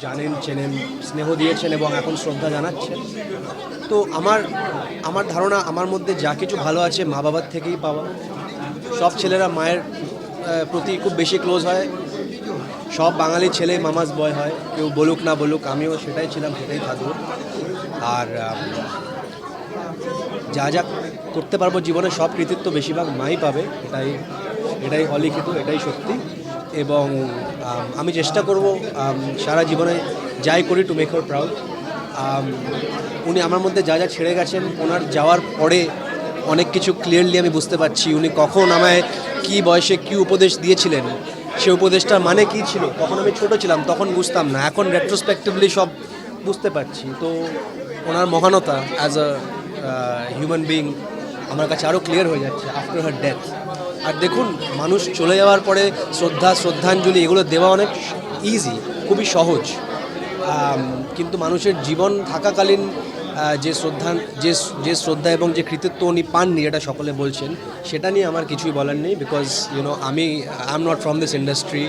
জানেন, চেনেন, স্নেহ দিয়েছেন এবং এখন শ্রদ্ধা জানাচ্ছেন। তো আমার আমার ধারণা আমার মধ্যে যা কিছু ভালো আছে মা বাবার থেকেই পাওয়া। সব ছেলেরা মায়ের প্রতি খুব বেশি ক্লোজ হয়। সব বাঙালি ছেলে মামাজ বয় হয়। কেউ বলুক না বলুক, আমিও সেটাই ছিলাম, সেটাই থাকব। আর যা যা করতে পারব জীবনে সব কৃতিত্ব বেশিরভাগ মাই পাবে। এটাই এটাই অলিখিত, এটাই সত্যি। এবং, আমি চেষ্টা করব সারা জীবনে যাই করি টু মেক হার প্রাউড উনি আমার মধ্যে যা যা ছেড়ে গেছেন, ওনার যাওয়ার পরে অনেক কিছু ক্লিয়ারলি আমি বুঝতে পারছি। উনি কখন আমায় কি বয়সে কি উপদেশ দিয়েছিলেন, সে উপদেশটার মানে কি ছিল তখন আমি ছোট ছিলাম তখন বুঝতাম না। এখন রেট্রোস্পেক্টিভলি সব বুঝতে পারছি। তো ওনার মহানতা অ্যাজ আ হিউম্যান বিং আমার কাছে আরও ক্লিয়ার হয়ে যাচ্ছে আফটার হার ডেথ আর দেখুন, মানুষ চলে যাওয়ার পরে শ্রদ্ধা, শ্রদ্ধাঞ্জলি, এগুলো দেওয়া অনেক ইজি খুবই সহজ। কিন্তু মানুষের জীবন থাকাকালীন যে শ্রদ্ধা, যে যে শ্রদ্ধা এবং যে কৃতিত্ব উনি পাননি এটা সকলে বলছেন, সেটা নিয়ে আমার কিছুই বলার নেই বিকজ ইউনো আমি I am not from this industry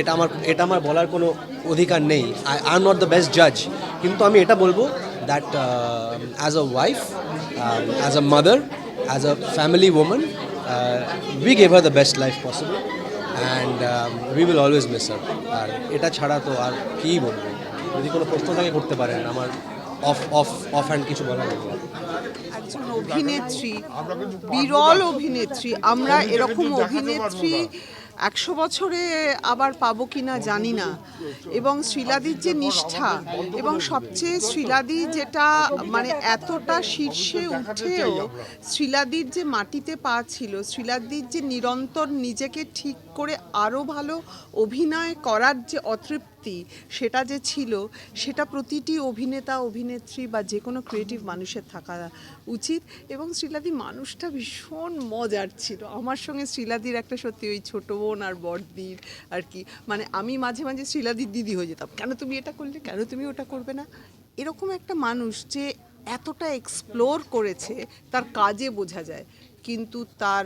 এটা আমার এটা আমার বলার কোনো অধিকার নেই। I I am not the best জাজ কিন্তু আমি এটা বলব that as a wife as a mother as a family woman we gave her the best life possible and we will always miss her আর এটা ছাড়া তো আর কী বলব? যদি কোনো প্রশ্ন থাকে, করতে পারেন। আমার অফ অফ অফ হ্যান্ড কিছু বলার নেই। একজন অভিনেত্রী, বিরল অভিনেত্রী, আমরা এরকম অভিনেত্রী একশো বছরে আবার পাবো কি না জানি না। এবং শ্রীলাদির যে নিষ্ঠা এবং সবচেয়ে শ্রীলাদি যেটা মানে এতটা শীর্ষে উঠেও শ্রীলাদির যে মাটিতে পা ছিল, শ্রীলাদির যে নিরন্তর নিজেকে ঠিক করে আরও ভালো অভিনয় করার যে অতৃপ্তি সেটা যে ছিল, সেটা প্রতিটি অভিনেতা, অভিনেত্রী বা যে কোনো ক্রিয়েটিভ মানুষের থাকা উচিত এবং শ্রীলাদি মানুষটা ভীষণ মজার ছিল। আমার সঙ্গে শ্রীলাদির একটা সত্যি ওই ছোট বোন আর বড়দির আর কি মানে আমি মাঝে মাঝে শ্রীলাদির দিদি হয়ে যেতাম। কেন তুমি এটা করলে? কেন তুমি ওটা করবে না? এরকম একটা মানুষ যে এতটা এক্সপ্লোর করেছে, তার কাজে বোঝা যায়, কিন্তু তার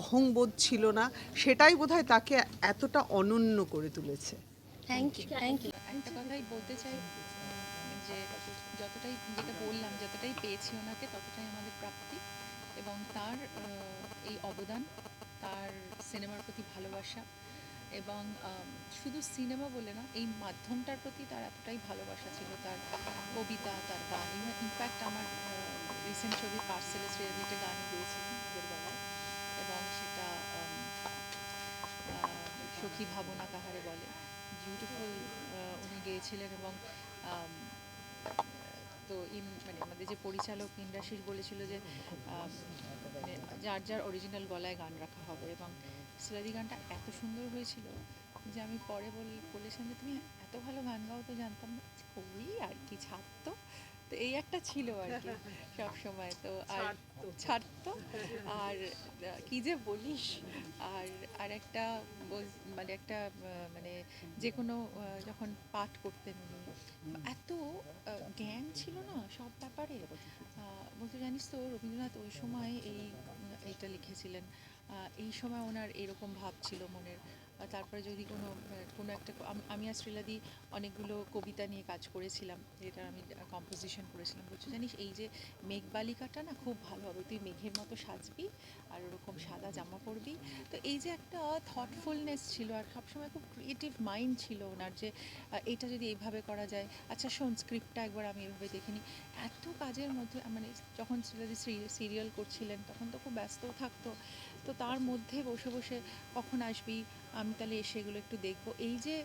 অহংবোধ ছিল না। সেটাই বোধহয় তাকে এতটা অনন্য করে তুলেছে। থ্যাংক ইউ থ্যাংক ইউ একটা কথাই বলতে চাই যে যতটাই যেটা বললাম যতটাই পেয়েছি ওনাকে ততটাই আমাদের প্রাপ্তি এবং তার এই অবদান তার সিনেমার প্রতি ভালোবাসা এবং শুধু সিনেমা বলে না এই মাধ্যমটার প্রতি তার এতটাই ভালোবাসা ছিল তার কবিতা তার গান। ইনফ্যাক্ট আমার রিসেন্ট ছবি পার্সেলে শ্রেয়াদিতে গান গেয়েছি এবং সেটা সখী ভাবনা কাহারে বলে। বিউটিফুল উনি গেয়েছিলেন এবং তো ইন মানে আমাদের যে পরিচালক ইন্দ্রাশিস বলেছিল যে মানে যার যার অরিজিনাল গলায় গান রাখা হবে এবং সিলাদি গানটা এত সুন্দর হয়েছিল যে আমি পরে বল, বলেছিলাম যে, তুমি এত ভালো গান গাও তো জানতাম না। ওই আর কি, ছাড়তো। তো এই একটা ছিল আর কি সব সময় তো আর ছাড়তো। আর কি যে বলিস আর আর একটা মানে একটা মানে যে কোনো যখন পাঠ করতেন উনি এত জ্ঞান ছিল না সব ব্যাপারে। বলতে জানিস তো রবীন্দ্রনাথ ওই সময় এই এইটা লিখেছিলেন। এই সময় ওনার এরকম ভাব ছিল মনের। তারপরে যদি কোনো কোনো একটা আম- আর শ্রীলাদি অনেকগুলো কবিতা নিয়ে কাজ করেছিলাম, যেটা আমি কম্পোজিশন করেছিলাম বলছো জানিস এই যে মেঘবালিকাটা না খুব ভালো হবে। তুই মেঘের মতো সাজবি আর ওরকম সাদা জামা পরবি। তো এই যে একটা থটফুলনেস ছিল আর সবসময় খুব ক্রিয়েটিভ মাইন্ড ছিল ওনার যে এটা যদি এইভাবে করা যায়। আচ্ছা শোন স্ক্রিপ্টটা একবার আমি এভাবে দেখিনি এত কাজের মধ্যে মানে যখন শ্রীলাদি সিরিয়াল করছিলেন, তখন তো খুব ব্যস্ত থাকতো। তো তার মধ্যে বসে বসে কখন আসবি? আমি তাহলে এসে এগুলো একটু দেখব। এই যে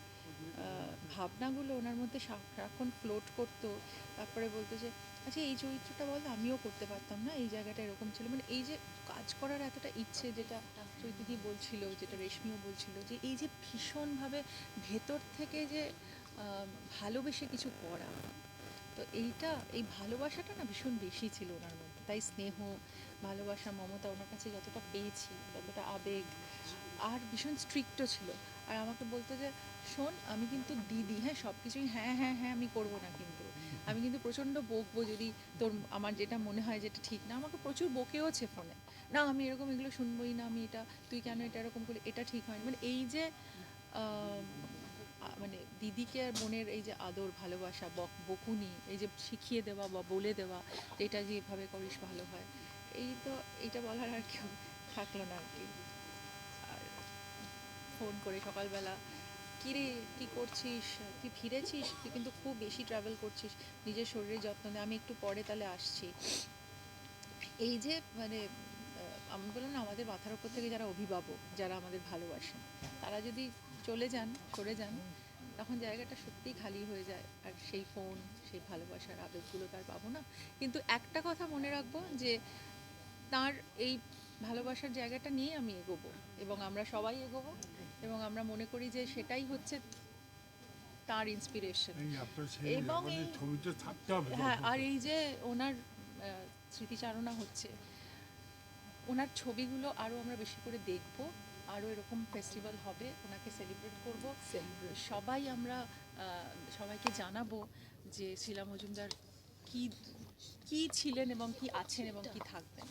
ভাবনাগুলো ওনার মধ্যে সারাক্ষণ ফ্লোট করতো, তারপরে বলতো যে আচ্ছা এই চরিত্রটা বলতো আমিও করতে পারতাম না, এই জায়গাটা এরকম ছিল। মানে এই যে কাজ করার এতটা ইচ্ছে যেটা চৈতিদি বলছিল, যেটা রেশমিও বলছিল, যে এই যে ভীষণভাবে ভেতর থেকে যে ভালোবেসে কিছু করা, তো এইটা, এই ভালোবাসাটা না ভীষণ বেশি ছিল ওনার মধ্যে। তাই স্নেহ, ভালোবাসা, মমতা ওনার কাছে যতটা পেয়েছি, যতটা আবেগ আর ভীষণ স্ট্রিক্টও ছিল। আর আমাকে বলতো যে, শোন, আমি কিন্তু দিদি হ্যাঁ সব কিছুই হ্যাঁ হ্যাঁ হ্যাঁ আমি করব না কিন্তু। আমি কিন্তু প্রচণ্ড বকবো যদি তোর আমার যেটা মনে হয় যেটা ঠিক না। আমাকে প্রচুর বকেওছে ফোনে। না, আমি এরকম এগুলো শুনবোই না, আমি এটা, তুই কেন এটা এরকম করলি? এটা ঠিক হয়নি। মানে এই যে মানে দিদিকে আর বোনের এই যে আদর, ভালোবাসা, বক, বকুনি, এই যে শিখিয়ে দেওয়া বা বলে দেওয়া এটা যে এটা যেভাবে করিস ভালো হয়। এই তো, এইটা বলার আর কেউ থাকল না আর কি। ফোন করে সকালবেলা, কিরে, কি করছিস? তুই ফিরেছিস? তুই কিন্তু খুব বেশি ট্রাভেল করছিস, নিজের শরীরের যত্ন নে, আমি একটু পরে তাহলে আসছি। এই যে মানে আমি বললাম না, আমাদের মাথার উপর থেকে যারা অভিভাবক, যারা আমাদের ভালোবাসেন তারা যদি চলে যান, সরে যান, তখন জায়গাটা সত্যিই খালি হয়ে যায়। আর সেই ফোন, সেই ভালোবাসার আবেগগুলো তার পাবো না। কিন্তু একটা কথা মনে রাখব যে, তার এই ভালোবাসার জায়গাটা নিয়ে আমি এগোবো এবং আমরা সবাই এগোবো। এবং আমরা মনে করি যে সেটাই হচ্ছে তার ইন্সপিরেশন এবং এই- ছবিতে থাকতে হবে হ্যাঁ আর এই যে ওনার স্মৃতিচারণা হচ্ছে ওনার ছবিগুলো আরও আমরা বেশি করে দেখব আরও এরকম ফেস্টিভ্যাল হবে ওনাকে সেলিব্রেট করব। সবাই আমরা আহ, সবাইকে জানাব যে শিলা মজুমদার কি কি ছিলেন এবং কি আছেন এবং কি থাকবেন।